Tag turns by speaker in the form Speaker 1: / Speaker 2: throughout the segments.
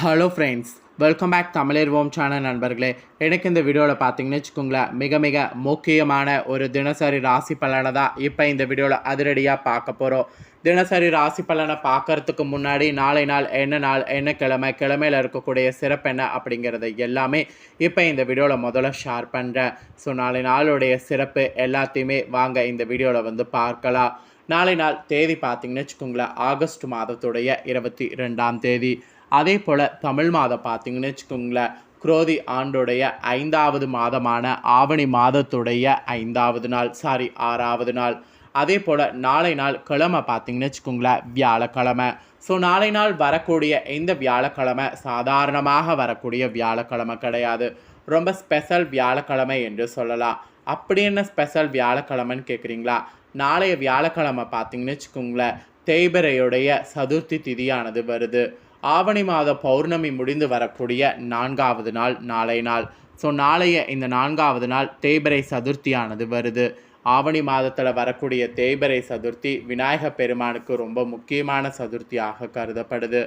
Speaker 1: Hello friends welcome back தமிழர்வோம் channel நண்பர்களே. எனக்கு இந்த வீடியோவில் பார்த்தீங்கன்னு வச்சுக்கோங்களேன் மிக மிக முக்கியமான ஒரு தினசரி ராசி பலனை தான் இப்போ இந்த வீடியோவில் அதிரடியாக பார்க்க போகிறோம் தினசரி ராசி பலனை பார்க்கறதுக்கு முன்னாடி நாளை நாள் என்ன நாள் என்ன கிழமை கிழமையில் இருக்கக்கூடிய சிறப்பு என்ன அப்படிங்கிறது எல்லாமே இப்போ இந்த வீடியோவில் முதல்ல ஷேர் பண்ணுறேன் ஸோ நாளை நாளுடைய சிறப்பு எல்லாத்தையுமே வாங்க இந்த வீடியோவில் வந்து பார்க்கலாம். நாளை நாள் தேதி பார்த்தீங்கன்னு வச்சுக்கோங்களேன் ஆகஸ்ட் மாதத்துடைய இருபத்தி ரெண்டாம் தேதி. அதே போல் தமிழ் மாதம் பார்த்தீங்கன்னு வச்சுக்கோங்களேன் குரோதி ஆண்டுடைய ஐந்தாவது மாதமான ஆவணி மாதத்துடைய ஐந்தாவது நாள் சாரி ஆறாவது நாள். அதே போல் நாளை நாள் கிழமை பார்த்தீங்கன்னு வச்சுக்கோங்களேன் வியாழக்கிழமை. ஸோ நாளை நாள் வரக்கூடிய இந்த வியாழக்கிழமை சாதாரணமாக வரக்கூடிய வியாழக்கிழமை கிடையாது. ரொம்ப ஸ்பெஷல் வியாழக்கிழமை என்று சொல்லலாம். அப்படி என்ன ஸ்பெஷல் வியாழக்கிழமைன்னு கேட்குறீங்களா நாளைய வியாழக்கிழமை பார்த்தீங்கன்னு வச்சுக்கோங்களேன் தேய்பிரையுடைய சதுர்த்தி திதியானது வருது. ஆவணி மாத பௌர்ணமி முடிந்து வரக்கூடிய நான்காவது நாள் நாளை நாள். ஸோ நாளைய இந்த நான்காவது நாள் தேய்பிரை சதுர்த்தியானது வருது. ஆவணி மாதத்தில் வரக்கூடிய தேய்பிரை சதுர்த்தி விநாயக பெருமானுக்கு ரொம்ப முக்கியமான சதுர்த்தியாக கருதப்படுது.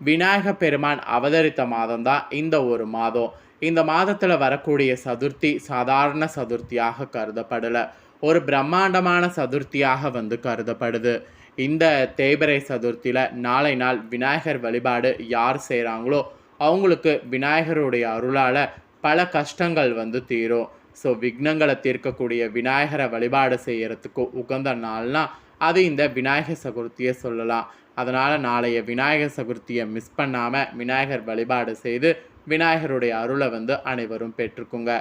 Speaker 1: விநாயக பெருமான் அவதரித்த மாதம்தான் இந்த ஒரு மாதம். இந்த மாதத்தில் வரக்கூடிய சதுர்த்தி சாதாரண சதுர்த்தியாக கருதப்படலை. ஒரு பிரம்மாண்டமான சதுர்த்தியாக வந்து கருதப்படுது. இந்த தேய்பிரை சதுர்த்தியில் நாளை நாள் விநாயகர் வழிபாடு யார் செய்கிறாங்களோ அவங்களுக்கு விநாயகருடைய அருளால் பல கஷ்டங்கள் வந்து தீரும். ஸோ விக்னங்களை தீர்க்கக்கூடிய விநாயகரை வழிபாடு செய்கிறதுக்கு உகந்த நாள்னால் அது இந்த விநாயகர் சதுர்த்தியை சொல்லலாம். அதனால் நாளைய விநாயகர் சதுர்த்தியை மிஸ் பண்ணாமல் விநாயகர் வழிபாடு செய்து விநாயகருடைய அருளை வந்து அனைவரும் பெற்றுக்குங்க.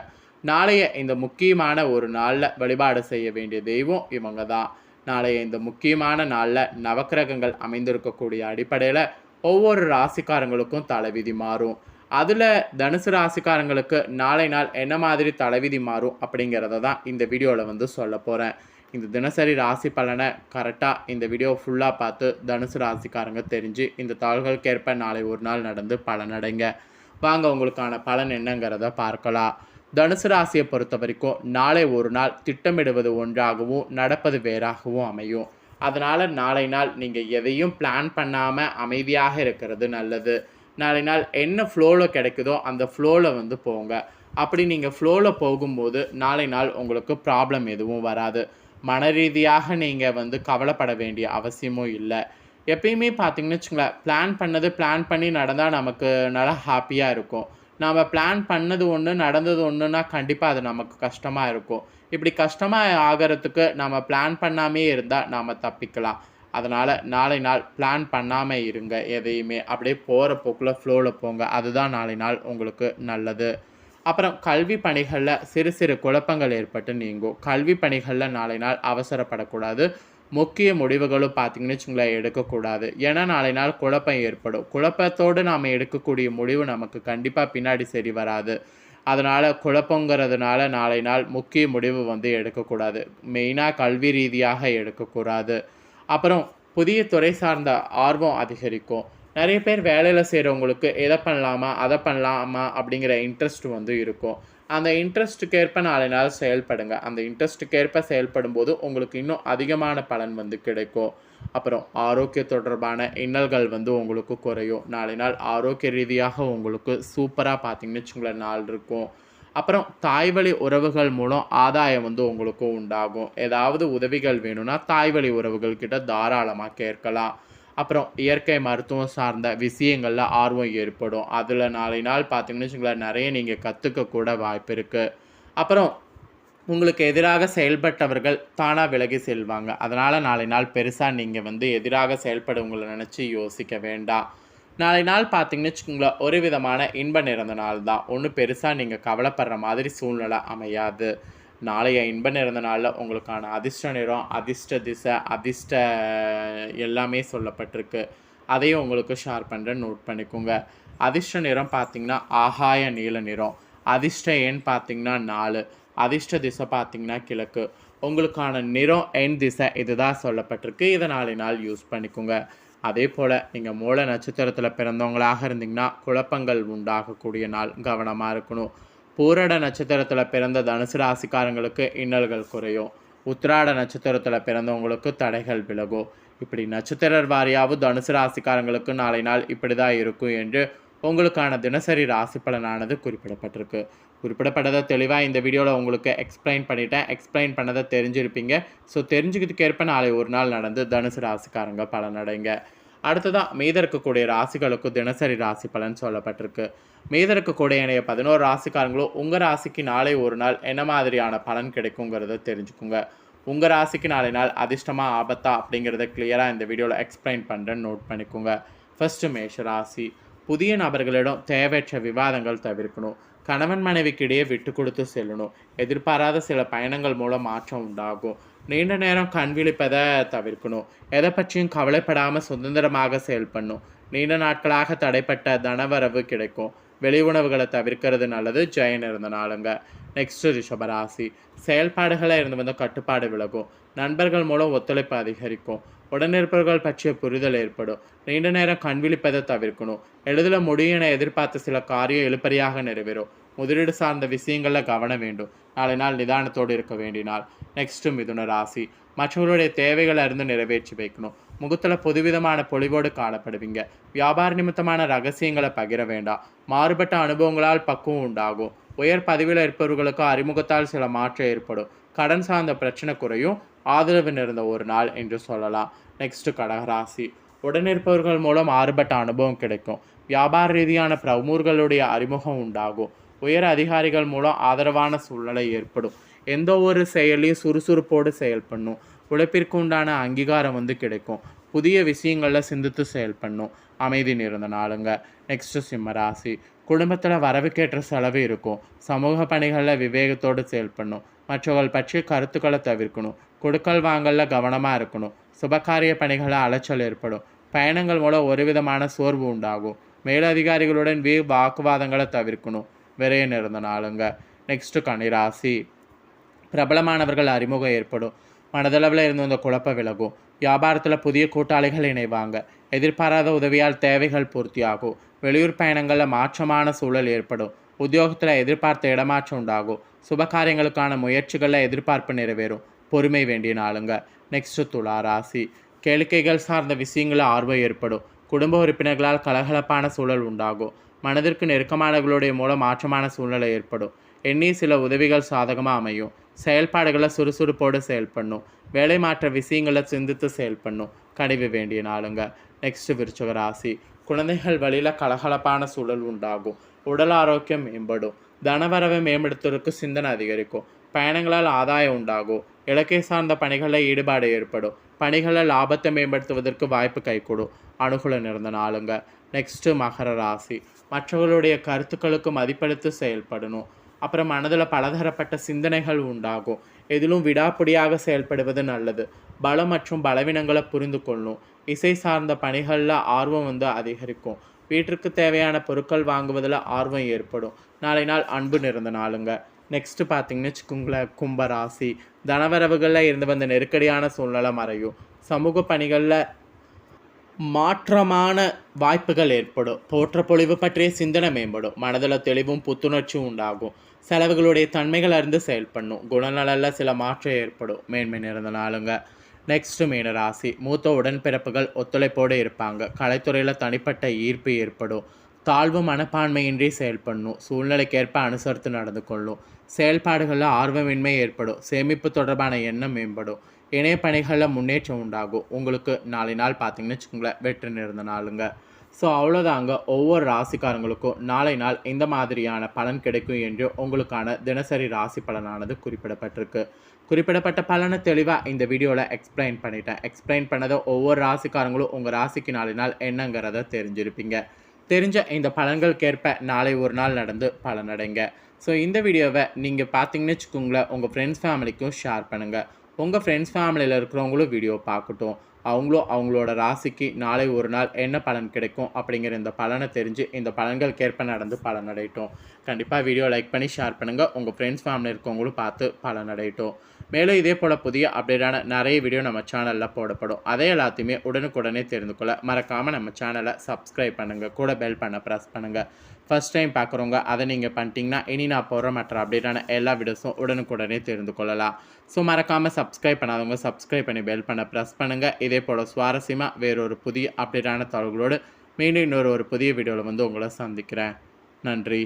Speaker 1: நாளைய இந்த முக்கியமான ஒரு நாளில் வழிபாடு செய்ய வேண்டிய தெய்வம் இவங்க தான் நாளைய இந்த முக்கியமான நாளில் நவக்கிரகங்கள் அமைந்திருக்கக்கூடிய அடிப்படையில் ஒவ்வொரு ராசிக்காரங்களுக்கும் தலைவிதி மாறும். அதில் தனுசு ராசிக்காரங்களுக்கு நாளை நாள் என்ன மாதிரி தலைவிதி மாறும் அப்படிங்கிறத தான் இந்த வீடியோவில் வந்து சொல்ல போகிறேன் இந்த தினசரி ராசி பலனை கரெக்டாக இந்த வீடியோ ஃபுல்லாக பார்த்து தனுசு ராசிக்காரங்க தெரிஞ்சு இந்த தாள்களுக்கேற்ப நாளை ஒரு நாள் நடந்து பலனடைங்க. வாங்க உங்களுக்கான பலன் என்னங்கிறத பார்க்கலாம். தனுசு ராசியை பொறுத்த வரைக்கும் நாளை ஒரு நாள் திட்டமிடுவது ஒன்றாகவும் நடப்பது வேறாகவும் அமையும். அதனால் நாளை நாள் நீங்கள் எதையும் பிளான் பண்ணாமல் அமைதியாக இருக்கிறது நல்லது. நாளை நாள் என்ன ஃப்ளோவில் கிடைக்குதோ அந்த ஃப்ளோவில் வந்து போங்க. அப்படி நீங்கள் ஃப்ளோவில் போகும்போது நாளை நாள் உங்களுக்கு ப்ராப்ளம் எதுவும் வராது. மன ரீதியாக நீங்கள் வந்து கவலைப்பட வேண்டிய அவசியமும் இல்லை. எப்பயுமே பார்த்தீங்கன்னு வச்சுங்களேன் பிளான் பண்ணது பிளான் பண்ணி நடந்தால் நமக்கு நல்லா ஹாப்பியாக இருக்கும். நாம் பிளான் பண்ணது ஒன்று நடந்தது ஒன்றுனா கண்டிப்பாக அது நமக்கு கஷ்டமாக இருக்கும். இப்படி கஷ்டமாக ஆகிறதுக்கு நம்ம பிளான் பண்ணாமே இருந்தால் நாம் தப்பிக்கலாம். அதனால் நாளை நாள் பிளான் பண்ணாமல் இருங்க எதையுமே. அப்படியே போகிற போக்கில் ஃப்ளோவில் போங்க. அதுதான் நாளை நாள் உங்களுக்கு நல்லது. அப்புறம் கல்வி பணிகளில் சிறு சிறு குழப்பங்கள் ஏற்பட்டு நீங்கும். கல்வி பணிகளில் நாளை நாள் அவசரப்படக்கூடாது. முக்கிய முடிவுகளும் பார்த்தீங்கன்னு வச்சுங்களேன் எடுக்கக்கூடாது. ஏன்னா நாளை நாள் குழப்பம் ஏற்படும். குழப்பத்தோடு நாம் எடுக்கக்கூடிய முடிவு நமக்கு கண்டிப்பாக பின்னாடி சரி வராது. அதனால் குழப்பங்கிறதுனால நாளை நாள் முக்கிய முடிவு வந்து எடுக்கக்கூடாது. மெயினாக கல்வி ரீதியாக எடுக்கக்கூடாது. அப்புறம் புதிய துறை சார்ந்த ஆர்வம் அதிகரிக்கும். நிறைய பேர் வேலையில் செய்கிறவங்களுக்கு எதை பண்ணலாமா? அதை பண்ணலாமா? அப்படிங்கிற இன்ட்ரெஸ்ட் வந்து இருக்கும். அந்த இன்ட்ரெஸ்ட்டுக்கேற்ப நாளை நாள் செயல்படுங்க. அந்த இன்ட்ரெஸ்ட்டுக்கேற்ப செயல்படும் போது உங்களுக்கு இன்னும் அதிகமான பலன் வந்து கிடைக்கும். அப்புறம் ஆரோக்கிய தொடர்பான இன்னல்கள் வந்து உங்களுக்கு குறையும். நாளை நாள் ஆரோக்கிய ரீதியாக உங்களுக்கு சூப்பராக பார்த்தீங்கன்னு வச்சுங்களேன் நாள் இருக்கும். அப்புறம் தாய்வழி உறவுகள் மூலம் ஆதாயம் வந்து உங்களுக்கு உண்டாகும். ஏதாவது உதவிகள் வேணும்னா தாய்வழி உறவுகள் கிட்ட தாராளமாக கேட்கலாம். அப்புறம் இயற்கை மருத்துவம் சார்ந்த விஷயங்களில் ஆர்வம் ஏற்படும். அதில் நாளை நாள் பார்த்தீங்கன்னு வச்சுங்களேன் நிறைய நீங்கள் கற்றுக்கக்கூட வாய்ப்பு இருக்குது அப்புறம் உங்களுக்கு எதிராக செயல்பட்டவர்கள் தானாக விலகி செல்வாங்க. அதனால் நாளை நாள் பெருசாக நீங்கள் வந்து எதிராக செயல்படுவங்களை நினச்சி யோசிக்க வேண்டாம். நாளை நாள் பார்த்தீங்கன்னு வச்சுக்கோங்களேன் ஒரு விதமான இன்ப நிறந்த நாள் தான். ஒன்றும் பெருசாக நீங்கள் கவலைப்படுற மாதிரி சூழ்நிலை அமையாது. நாளைய இன்ப நிறந்த நாளில் உங்களுக்கான அதிர்ஷ்ட நிறம் அதிர்ஷ்ட திசை அதிர்ஷ்ட எல்லாமே சொல்லப்பட்டிருக்கு. அதையும் உங்களுக்கு ஷேர் பண்ணுறேன் நோட் பண்ணிக்கோங்க. அதிர்ஷ்ட நிறம் பார்த்தீங்கன்னா ஆகாய நீல நிறம். அதிர்ஷ்ட எண் பார்த்தீங்கன்னா நாலு. அதிர்ஷ்ட திசை பார்த்திங்கன்னா கிழக்கு. உங்களுக்கான நிறம் எண் திசை இதுதான் சொல்லப்பட்டிருக்கு. இதை நாளை நாள் யூஸ் பண்ணிக்கோங்க. அதே போல் நீங்கள் மூல நட்சத்திரத்தில் பிறந்தவங்களாக இருந்தீங்கன்னா குழப்பங்கள் உண்டாகக்கூடிய நாள் கவனமாக இருக்கணும். பூரட நட்சத்திரத்தில் பிறந்த தனுசு ராசிக்காரங்களுக்கு இன்னல்கள் குறையும். உத்திராட நட்சத்திரத்தில் பிறந்தவங்களுக்கு தடைகள் விலகும். இப்படி நட்சத்திர வாரியாவது தனுசு ராசிக்காரங்களுக்கு நாளை நாள் இப்படி தான் இருக்கும் என்று உங்களுக்கான தினசரி ராசி பலனானது குறிப்பிடப்பட்டிருக்கு. குறிப்பிடப்பட்டதை தெளிவாக இந்த வீடியோவில் உங்களுக்கு எக்ஸ்பிளைன் பண்ணிட்டேன். எக்ஸ்பிளைன் பண்ணதை தெரிஞ்சிருப்பீங்க. ஸோ தெரிஞ்சுக்கிறதுக்கேற்ப நாளை ஒரு நாள் நடந்து தனுசு ராசிக்காரங்க பலனடைங்க. அடுத்ததாக மீத இருக்கக்கூடிய ராசிகளுக்கு தினசரி ராசி பலன் சொல்லப்பட்டிருக்கு. மீத இருக்கக்கூடிய இணைய பதினோரு ராசிக்காரங்களும் உங்கள் ராசிக்கு நாளை ஒரு நாள் என்ன மாதிரியான பலன் கிடைக்குங்கிறத தெரிஞ்சுக்குங்க. உங்கள் ராசிக்கு நாளை நாள் அதிர்ஷ்டமாக ஆபத்தா அப்படிங்கிறத கிளியராக இந்த வீடியோவில் எக்ஸ்பிளைன் பண்ணுறேன்னு நோட் பண்ணிக்கோங்க. ஃபஸ்ட்டு மேஷ ராசி. புதிய நபர்களிடம் தேவையற்ற விவாதங்கள் தவிர்க்கணும். கணவன் மனைவிக்கிடையே விட்டு கொடுத்து செல்லணும். எதிர்பாராத சில பயணங்கள் மூலம் மாற்றம் உண்டாகும். நீண்ட நேரம் கண் விழிப்பதை தவிர்க்கணும். எதை பற்றியும் கவலைப்படாமல் சுதந்திரமாக செயல்படணும் நீண்ட நாட்களாக தடைப்பட்ட தனவரவு கிடைக்கும். வெளி உணவுகளை தவிர்க்கிறது நல்லது. ஜெயன் இருந்த நாளுங்க. நெக்ஸ்ட் ரிஷபராசி. செயல்பாடுகளை இருந்து வந்த கட்டுப்பாடு விலகும். நண்பர்கள் மூலம் ஒத்துழைப்பு அதிகரிக்கும். உடனிருப்பவர்கள் பற்றிய புரிதல் ஏற்படும். நீண்ட நேரம் கண் விழிப்பதை தவிர்க்கணும். எளிதில் முடியும் என எதிர்பார்த்த சில காரியம் எழுப்பறியாக நிறைவேறும். முதலீடு சார்ந்த விஷயங்களில் கவனம் வேண்டும். நாளை நாள் நிதானத்தோடு இருக்க வேண்டினால் நெக்ஸ்ட்டு மிதுன ராசி. மற்றவர்களுடைய தேவைகளை அறிந்து நிறைவேற்றி வைக்கணும். முகத்தில் புதுவிதமான பொலிவோடு காணப்படுவீங்க. வியாபார நிமித்தமான ரகசியங்களை பகிர வேண்டாம். மாறுபட்ட அனுபவங்களால் பக்குவம் உண்டாகும். உயர் பதவியில் இருப்பவர்களுக்கு அறிமுகத்தால் சில மாற்றம் ஏற்படும். கடன் சார்ந்த பிரச்சனை குறையும். ஆதரவு நிறைந்த ஒரு நாள் என்று சொல்லலாம். நெக்ஸ்ட் கடகராசி உடனிருப்பவர்கள் மூலம் மாறுபட்ட அனுபவம் கிடைக்கும். வியாபார ரீதியான பிரமுகர்களுடைய அறிமுகம் உண்டாகும். உயர் அதிகாரிகள் மூலம் ஆதரவான சூழ்நிலை ஏற்படும். எந்த ஒரு செயலையும் சுறுசுறுப்போடு செயல்படணும் உழைப்பிற்கு உண்டான அங்கீகாரம் வந்து கிடைக்கும். புதிய விஷயங்களில் சிந்தித்து செயல்படணும் அமைதி நிறந்த நாளுங்க. நெக்ஸ்ட் சிம்மராசி குடும்பத்தில் வரவுக்கேற்ற செலவு இருக்கும். சமூக பணிகளில் விவேகத்தோடு செயல்படணும் மற்றவர்கள் பற்றிய கருத்துக்களை தவிர்க்கணும். கொடுக்கல் வாங்கலில் கவனமாக இருக்கணும். சுபகாரிய பணிகளில் அலைச்சல் ஏற்படும். பயணங்கள் மூலம் ஒரு விதமான சோர்வு உண்டாகும். மேலதிகாரிகளுடன் வீ வாக்குவாதங்களை தவிர்க்கணும். விரைய நிறந்த நாளுங்க. நெக்ஸ்ட்டு கன்னிராசி. பிரபலமானவர்கள் அறிமுகம் ஏற்படும். மனதளவில் இருந்து வந்த குழப்ப விலகும். வியாபாரத்தில் புதிய கூட்டாளிகள் இணைவாங்க. எதிர்பாராத உதவியால் தேவைகள் பூர்த்தியாகும். வெளியூர் பயணங்களில் மாற்றமான சூழல் ஏற்படும். உத்தியோகத்தில் எதிர்பார்த்த இடமாற்றம் உண்டாகும். சுப காரியங்களுக்கான முயற்சிகளில் எதிர்பார்ப்பு நிறைவேறும். பொறுமை வேண்டிய நாளுங்க. நெக்ஸ்ட் துலா ராசி கேளிக்கைகள் சார்ந்த விஷயங்களில் ஆர்வம் ஏற்படும். குடும்ப உறுப்பினர்களால் கலகலப்பான சூழல் உண்டாகும். மனதிற்கு நெருக்கமானவர்களுடைய மூலம் மாற்றமான சூழ்நிலை ஏற்படும். எண்ணி சில உதவிகள் சாதகமாக அமையும். செயல்பாடுகளை சுறுசுறுப்போடு செயல்படணும் வேலை மாற்ற விஷயங்களை சிந்தித்து செயல்படணும் கனிவு வேண்டிய நாளுங்க. நெக்ஸ்ட் விருச்சக ராசி. குழந்தைகள் வழியில் கலகலப்பான சூழல் உண்டாகும். உடல் ஆரோக்கியம் மேம்படும். தனவரவை மேம்படுத்துவதற்கு சிந்தனை அதிகரிக்கும். பயணங்களால் ஆதாயம் உண்டாகும். இலக்கை சார்ந்த பணிகளில் ஈடுபாடு ஏற்படும். பணிகளில் லாபத்தை மேம்படுத்துவதற்கு வாய்ப்பு கைகூடும். அனுகூலம் இருந்த நாளுங்க. நெக்ஸ்ட்டு மகர ராசி. மற்றவர்களுடைய கருத்துக்களுக்கு மதிப்பளித்து செயல்படணும். அப்புறம் மனதில் பலதரப்பட்ட சிந்தனைகள் உண்டாகும். எதிலும் விடாப்பிடியாக செயல்படுவது நல்லது. பலம் மற்றும் பலவீனங்களை புரிந்து கொள்ளணும் இசை சார்ந்த பணிகளில் ஆர்வம் வந்து அதிகரிக்கும். வீட்டிற்கு தேவையான பொருட்கள் வாங்குவதில் ஆர்வம் ஏற்படும். நாளை நாள் அன்பு நிறந்த நாளுங்க. நெக்ஸ்ட்டு பார்த்தீங்கன்னு வச்சுக்கோங்களேன் கும்பராசி தனவரவுகளில் இருந்து வந்த நெருக்கடியான சூழ்நிலை மறையும். சமூக பணிகளில் மாற்றமான வாய்ப்புகள் ஏற்படும். போற்ற பொழிவு பற்றிய சிந்தனை மேம்படும். மனதில் தெளிவும் புத்துணர்ச்சியும் உண்டாகும். செலவுகளுடைய தன்மைகள் அறிந்து செயல்படணும். குணநலில் சில மாற்றம் ஏற்படும். மேன்மை நிறைந்த நாளுங்க. நெக்ஸ்ட் மீன ராசி. மூத்த உடன்பிறப்புகள் ஒத்துழைப்போடு இருப்பாங்க. கலைத்துறையில் தனிப்பட்ட ஈர்ப்பு ஏற்படும். தாழ்வு மனப்பான்மையின்றி செயல்படணும். சூழ்நிலைக்கேற்ப அனுசரித்து நடந்து கொள்ளும். செயல்பாடுகளில் ஆர்வமின்மை ஏற்படும். சேமிப்பு தொடர்பான எண்ணம் மேம்படும். இணைய பணிகளில் முன்னேற்றம் உண்டாகும். உங்களுக்கு நாளை நாள் பார்த்தீங்கன்னு வச்சுக்கோங்களேன் வெற்றி நிறந்த நாளுங்க. ஸோ அவ்வளோதாங்க ஒவ்வொரு ராசிக்காரங்களுக்கும் நாளை நாள் இந்த மாதிரியான பலன் கிடைக்கும் என்று உங்களுக்கான தினசரி ராசி பலனானது குறிப்பிடப்பட்டிருக்கு. குறிப்பிடப்பட்ட பலனை தெளிவாக இந்த வீடியோவில் எக்ஸ்பிளைன் பண்ணிட்டேன். எக்ஸ்பிளைன் பண்ணதை ஒவ்வொரு ராசிக்காரங்களும் உங்கள் ராசிக்கு நாளை நாள் என்னங்கிறத தெரிஞ்சிருப்பீங்க. தெரிஞ்ச இந்த பலன்களுக்கேற்ப நாளை ஒரு நாள் நடந்து பலனடைங்க. ஸோ இந்த வீடியோவை நீங்கள் பார்த்தீங்கன்னு வச்சுக்கோங்களேன் உங்கள் ஃப்ரெண்ட்ஸ் ஃபேமிலிக்கும் ஷேர் பண்ணுங்கள் உங்கள் ஃப்ரெண்ட்ஸ் ஃபேமிலியில் இருக்கிறவங்களும் வீடியோ பார்க்கட்டும். அவங்களும் அவங்களோட ராசிக்கு நாளை ஒரு நாள் என்ன பலன் கிடைக்கும் அப்படிங்கிற இந்த பலனை தெரிஞ்சு இந்த பலன்களுக்கேற்ப நடந்து பலனடையட்டும். கண்டிப்பாக வீடியோ லைக் பண்ணி ஷேர் பண்ணுங்கள் உங்கள் ஃப்ரெண்ட்ஸ் ஃபேமிலி இருக்கவங்களும் பார்த்து பலனடையட்டும். மேலும் இதே போல் புதிய அப்டேட்டான நிறைய வீடியோ நம்ம சேனலில் போடப்படும். அதே எல்லாத்தையுமே உடனுக்குடனே தெரிந்து கொள்ள மறக்காமல் நம்ம சேனலை சப்ஸ்கிரைப் பண்ணுங்கள் கூட பெல் பண்ண ப்ரெஸ் பண்ணுங்கள் ஃபஸ்ட் டைம் பார்க்குறவங்க அதை நீங்கள் பண்ணிட்டீங்கன்னா இனி நான் போடுற மற்ற அப்டேட்டான எல்லா வீடியோஸும் உடனுக்குடனே தெரிந்து கொள்ளலாம். ஸோ மறக்காமல் சப்ஸ்கிரைப் பண்ணாதவங்க சப்ஸ்கிரைப் பண்ணி பெல் பண்ண ப்ரெஸ் பண்ணுங்கள் இதே போல் சுவாரஸ்யமாக வேறொரு புதிய அப்டேட்டான தகவல்களோடு மீண்டும் இன்னொரு ஒரு புதிய வீடியோவில் வந்து உங்களை சந்திக்கிறேன். நன்றி.